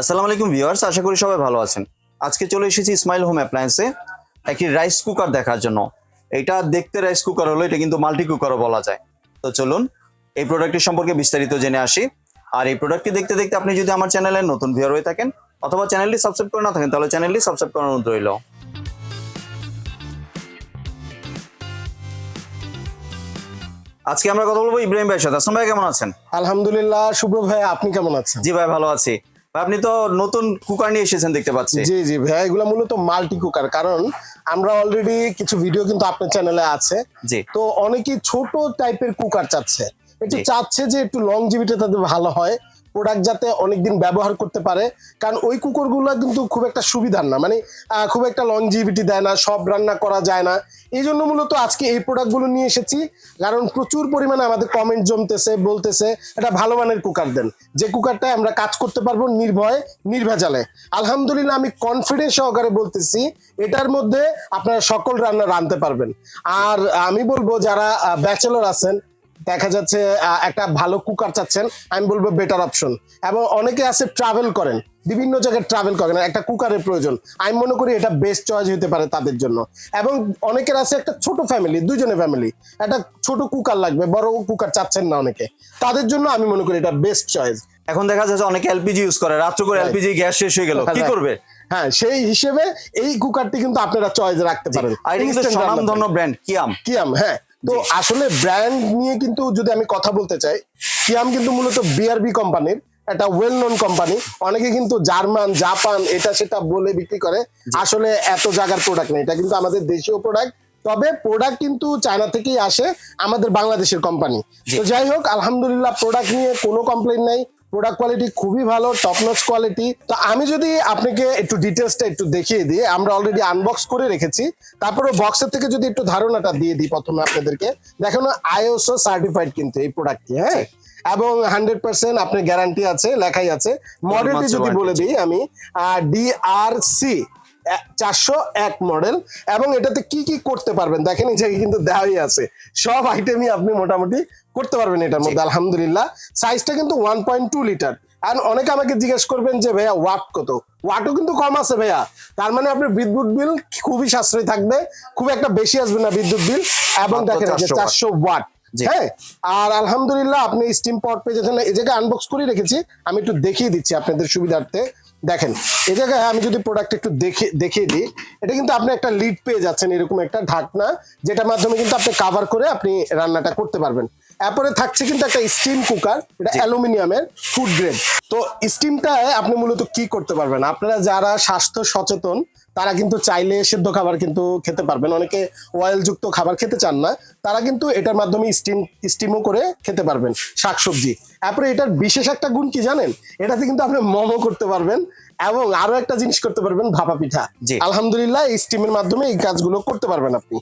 আসসালামু আলাইকুম ভিউয়ার্স আশা করি সবাই ভালো আছেন। আজকে চলে এসেছি স্মাইল হোম অ্যাপ্লায়েন্সে একটি রাইস কুকার দেখার জন্য। এটা দেখতে রাইস কুকার হলো এটা কিন্তু মাল্টি কুকারও বলা যায়। তো চলুন এই প্রোডাক্টটি সম্পর্কে বিস্তারিত জেনে আসি। আর এই প্রোডাক্টটি দেখতে দেখতে আপনি যদি আমার চ্যানেলে নতুন ভিউয়ার হয়ে থাকেন অথবা চ্যানেলটি সাবস্ক্রাইব করে না থাকেন তাহলে চ্যানেলটি সাবস্ক্রাইব করার অনুরোধ রইল। আজকে আমরা কথা বলব ইব্রাহিম ভাইয়ের সাথে। আসলাম ভাই কেমন আছেন? আলহামদুলিল্লাহ শুভ্র ভাই আপনি কেমন আছেন? জি ভাই ভালো আছি। আপনি তো নতুন কুকার নিয়ে এসেছেন দেখতে পাচ্ছি। জি জি ভাই এগুলো মূলত মাল্টি কুকার কারণ আমরা অলরেডি কিছু ভিডিও কিন্তু আপনার চ্যানেলে আছে। জি। তো অনেকেই ছোট টাইপের কুকার চাচ্ছে। একটু চাচ্ছে যে একটু লং লংজিভিটি তাদের ভালো হয়। প্রোডাক্ট যাতে অনেকদিন ব্যবহার করতে পারে। কারণ ওই কুকুরগুলো কিন্তু খুব একটা সুবিধার না। মানে খুব একটা লংজিভিটি দেয় না, সব রান্না করা যায় না। এই জন্য মূলত আজকে এই প্রোডাক্টগুলো নিয়ে এসেছি। কারণ প্রচুর পরিমাণে আমাদের কমেন্ট জমতেছে, বলতেছে, এটা ভালো মানের কুকার দেন। যে কুকারটায় আমরা কাজ করতে পারব নির্ভয়ে, নির্ভেজালে। আলহামদুলিল্লাহ, আমি কনফিডেন্স সহকারে বলতেছি, এটার মধ্যে আপনারা সকল রান্না রাঁধতে পারবেন। আর আমি বলব, যারা ব্যাচেলর আছেন দেখা যাচ্ছে একটা ভালো কুকার চাচ্ছেন আমি বলব বেটার অপশন এবং অনেকে আছে ট্রাভেল করেন বিভিন্ন জায়গায় ট্রাভেল করেন একটা কুকারের প্রয়োজন। আমি মনে করি এটা বেস্ট চয়েস হতে পারে তাদের জন্য। এবং অনেকের আছে একটা ছোট ফ্যামিলি দুজনে ফ্যামিলি একটা ছোট কুকার লাগবে বড় কুকার চাচ্ছেন না অনেকে। তাদের জন্য আমি মনে করি এটা বেস্ট চয়েস এখন দেখা যাচ্ছে অনেকে এলপিজি ইউজ করে রাত্র করে এলপিজি গ্যাস শেষ হয়ে গেল কি করবে? হ্যাঁ সেই হিসেবে এই কুকারটি কিন্তু আপনারা চয়েস রাখতে পারেন। আর এটা কিন্তু স্বনামধন্য ব্র্যান্ড কিয়াম। কিয়াম হ্যাঁ। তো আসলে ব্র্যান্ড নিয়ে কিন্তু যদি আমি কথা বলতে চাই সিয়াম কিন্তু মূলত বিআরবি কোম্পানির একটা ওয়েল নোন কোম্পানি অনেকে কিন্তু জার্মান জাপান এটা সেটা বলে বিক্রি করে। আসলে এত জায়গার প্রোডাক্ট নেই। এটা কিন্তু আমাদের দেশীয় প্রোডাক্ট তবে প্রোডাক্ট কিন্তু চায়না থেকেই আসে আমাদের বাংলাদেশের কোম্পানি তো যাই হোক আলহামদুলিল্লাহ প্রোডাক্ট নিয়ে কোনো কমপ্লেন নাই। প্রোডাক্ট কোয়ালিটি খুবই ভালো টপ নচ কোয়ালিটি তো আমি যদি আপনাকে একটু ডিটেলসটা একটু দেখিয়ে দিই আমরা অলরেডি আনবক্স করে রেখেছি। তারপরে বক্সের থেকে যদি একটু ধারণাটা দিয়ে দিই প্রথমে আপনাদেরকে। দেখেন আইওসো সার্টিফাইড কিন্তু এই প্রোডাক্টটি হ্যাঁ? এবং হান্ড্রেড পার্সেন্ট আপনার গ্যারান্টি আছে লেখাই আছে। মডেলটি যদি বলে দিই আমি ডিআরসি চারশো এক মডেল এবং এটাতে কি কি করতে পারবেন? দেখেন এই জায়গায় কিন্তু দেওয়াই আছে। সব আইটেমই আপনি মোটামুটি করতে পারবেন এটার মধ্যে আলহামদুলিল্লাহ। সাইজটা কিন্তু ওয়ান পয়েন্ট টু লিটার আর অনেকে আমাকে জিজ্ঞেস করবেন যে ভাইয়া ওয়াট কত? ওয়াটও কিন্তু কম আছে ভাইয়া। তার মানে আপনার বিদ্যুৎ বিল খুবই সাশ্রয়ী থাকবে। খুব একটা বেশি আসবে না বিদ্যুৎ বিল। এবং দেখেন 400 চারশো ওয়াট হ্যাঁ? আর আলহামদুলিল্লাহ আপনি স্টিম পট পেয়ে যাচ্ছেন এই জায়গায় আনবক্স করে রেখেছি। আমি একটু দেখিয়ে দিচ্ছি আপনাদের সুবিধার্থে। দেখেন এই জায়গায় আমি যদি প্রোডাক্ট একটু দেখে দেখিয়ে দিই এটা কিন্তু আপনি একটা লিড পেয়ে যাচ্ছেন এরকম একটা ঢাকনা যেটার মাধ্যমে কিন্তু আপনি কাভার করে আপনি রান্নাটা করতে পারবেন। এরপরে থাকছে কিন্তু একটা স্টিম কুকার এটা অ্যালুমিনিয়ামের ফুড গ্রেড তো স্টিমটায় আপনি মূলত কি করতে পারবেন? আপনারা যারা স্বাস্থ্য সচেতন, তারা কিন্তু চাইলে সেদ্ধ খাবার কিন্তু খেতে পারবেন। অনেকে অয়েলযুক্ত খাবার খেতে চান না, তারা কিন্তু এটার মাধ্যমে স্টিম স্টিমও করে খেতে পারবেন শাকসবজি। তারপরে এটার বিশেষ একটা গুণ কি জানেন? এটাতে কিন্তু আপনি মমও করতে পারবেন এবং আরও একটা জিনিস করতে পারবেন ভাপা পিঠা। আলহামদুলিল্লাহ এই স্টিমের মাধ্যমে এই কাজগুলো করতে পারবেন আপনি।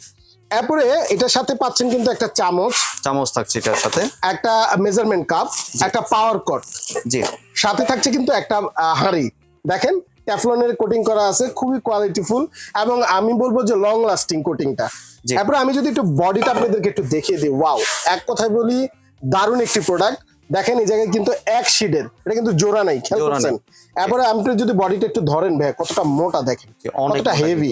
এরপরে এটার সাথে পাচ্ছেন কিন্তু একটা চামচ। চামচ থাকছে এটার সাথে। একটা মেজারমেন্ট কাপ একটা পাওয়ার কট জি। সাথে থাকছে কিন্তু একটা হাঁড়ি। দেখেন ট্যাফলনের কোটিং করা আছে খুবই কোয়ালিটিফুল এবং আমি বলব যে লং লাস্টিং কোটিংটা জি। তারপরে আমি যদি একটু বডিটা আপনাদেরকে একটু দেখিয়ে দিই ওয়াও এক কথায় বলি দারুণ একটি প্রোডাক্ট দেখেন এই জায়গায় কিন্তু এক শিডের এটা কিন্তু জোড়া নাই খেয়াল করছেন। এরপরে আপনি যদি বডিটা একটু ধরেন ভাই কতটা মোটা দেখেন? অনেকটা কতটা হেভি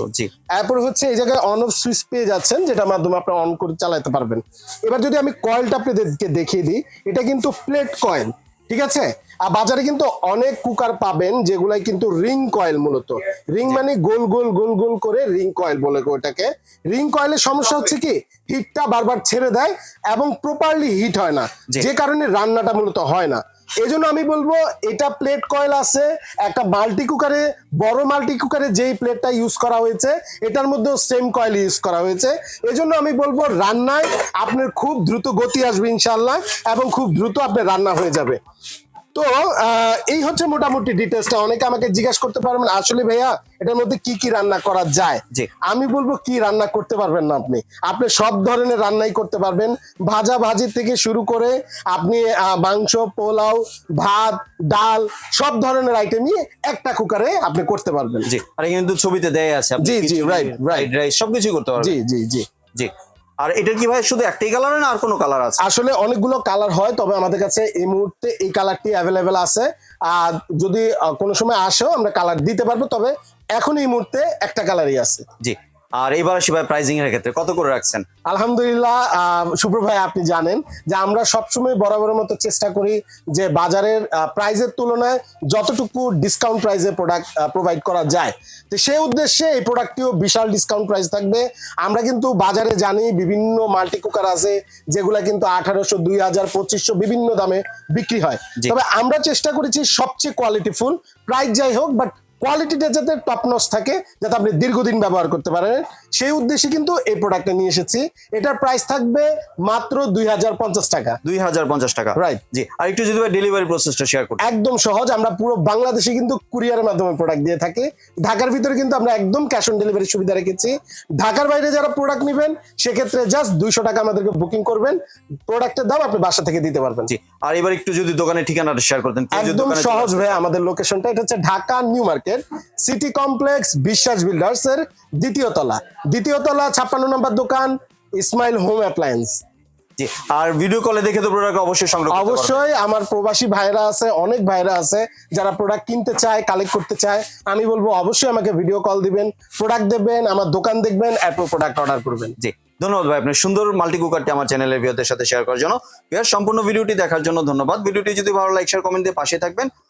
এরপরে হচ্ছে এই জায়গায় অন অফ সুইচ পেয়ে যাচ্ছেন যেটা মাধ্যমে আপনি অন করে চালাতে পারবেন। এবার যদি আমি কয়েলটা আপনাদেরকে দেখিয়ে দিই এটা কিন্তু প্লেট কয়েল ঠিক আছে? আর বাজারে কিন্তু অনেক কুকার পাবেন যেগুলাই কিন্তু রিং কয়েল মূলত। রিং মানে গোল গোল গোল গোল করে রিং কয়েল বলে ওটাকে। রিং কয়েলের সমস্যা হচ্ছে কি হিটটা বারবার ছেড়ে দেয় এবং প্রপারলি হিট হয় না। যে কারণে রান্নাটা মূলত হয় না। এই জন্য আমি বলব এটা প্লেট কয়েল আছে একটা মাল্টি কুকারে বড় মাল্টি কুকারে যেই প্লেটটা ইউজ করা হয়েছে এটার মধ্যেও সেম কয়েল ইউজ করা হয়েছে। এজন্য আমি বলব রান্নায় আপনার খুব দ্রুত গতি আসবে ইনশাল্লাহ এবং খুব দ্রুত আপনার রান্না হয়ে যাবে। তো এই হচ্ছে মোটামুটি ডিটেলসটা অনেকে আমাকে জিজ্ঞাসা করতে পারবেন আসলে ভাইয়া এটার মধ্যে কি কি রান্না করা যায়? আমি বলব কি রান্না করতে পারবেন না আপনি? আপনি সব ধরনের রান্নাই করতে পারবেন। ভাজা ভাজি থেকে শুরু করে আপনি মাংস পোলাও ভাত ডাল সব ধরনের আইটেমই একটা কুকারে আপনি করতে পারবেন। জি। আর এখানে কিন্তু ছবিতে দেয়া আছে জি, জি, right. fried rice সবকিছু করতে পারবেন। জি জি জি। জি। আর এটার কি ভাই শুধু একটাই কালার না আর কোনো কালার আছে? আসলে অনেকগুলো কালার হয় তবে আমাদের কাছে এই মুহূর্তে এই কালারটি অ্যাভেলেবেল আছে। আর যদি কোনো সময় আসেও আমরা কালার দিতে পারব তবে এখন এই মুহূর্তে একটা কালারই আছে। জি। আর এবার আসি ভাই প্রাইজিং এর ক্ষেত্রে। কত করে রাখছেন? আলহামদুলিল্লাহ শুভ্র ভাই আপনি জানেন যে আমরা সবসময় বরাবরের মতো চেষ্টা করি যে বাজারের প্রাইজের তুলনায় যতটুকু ডিসকাউন্ট প্রাইজে প্রোডাক্ট প্রোভাইড করা যায়। তো সেই উদ্দেশ্যে এই প্রোডাক্টটিও বিশাল ডিসকাউন্ট প্রাইস থাকবে। আমরা কিন্তু বাজারে জানি বিভিন্ন মাল্টি কুকার আছে যেগুলা কিন্তু আঠারোশো দুই হাজার পঁচিশশো বিভিন্ন দামে বিক্রি হয়। তবে আমরা চেষ্টা করেছি সবচেয়ে কোয়ালিটিফুল প্রাইস যাই হোক বাট কোয়ালিটিটা যাতে টপ নস থাকে যাতে আপনি দীর্ঘদিন ব্যবহার করতে পারেন। সেই উদ্দেশ্যে কিন্তু এই প্রোডাক্টটা নিয়ে এসেছি। এটার প্রাইস থাকবে মাত্র দুই হাজার পঞ্চাশ টাকা। দুই হাজার পঞ্চাশ টাকা। Right. জি আর একটু যদি ডেলিভারি প্রসেসটা শেয়ার করতে একদম সহজ আমরা পুরো বাংলাদেশে কিন্তু কুরিয়ারের মাধ্যমে প্রোডাক্ট দিয়ে থাকি। ঢাকার ভিতরে কিন্তু আমরা একদম ক্যাশ অন ডেলিভারি সুবিধা রেখেছি। ঢাকার বাইরে যারা প্রোডাক্ট নেবেন সেক্ষেত্রে জাস্ট দুইশো টাকা আমাদেরকে বুকিং করবেন। প্রোডাক্টের দাম আপনি বাসা থেকে দিতে পারবেন। জি আর এবার একটু যদি দোকানের ঠিকানাটা শেয়ার করতেন একদম সহজ ভাই আমাদের লোকেশনটা এটা হচ্ছে Dhaka new market. City complex Biswas builders এর দ্বিতীয় তলা। দ্বিতীয় তলা ছাপ্পান্ন নম্বর দোকান ইসমাইল হোম অ্যাপ্লায়েন্স। আর ভিডিও কলে দেখে তো প্রোডাক্ট অবশ্যই সংগ্রহ অবশ্যই আমার প্রবাসী ভাইরা আছে অনেক ভাইরা আছে যারা প্রোডাক্ট কিনতে চায় কালেক্ট করতে চায় আমি বলব অবশ্যই আমাকে ভিডিও কল দিবেন প্রোডাক্ট দেবেন আমার দোকান দেখবেন এরপর প্রোডাক্ট অর্ডার করবেন। জি ধন্যবাদ ভাই আপনার সুন্দর মাল্টি কুকারটি আমার চ্যানেলের ভিউদের সাথে শেয়ার করার জন্য। ভিউয়ার সম্পূর্ণ ভিডিওটি দেখার জন্য ধন্যবাদ। ভিডিওটি যদি ভালো লাইক শেয়ার কমেন্ট দিয়ে পাশে থাকবেন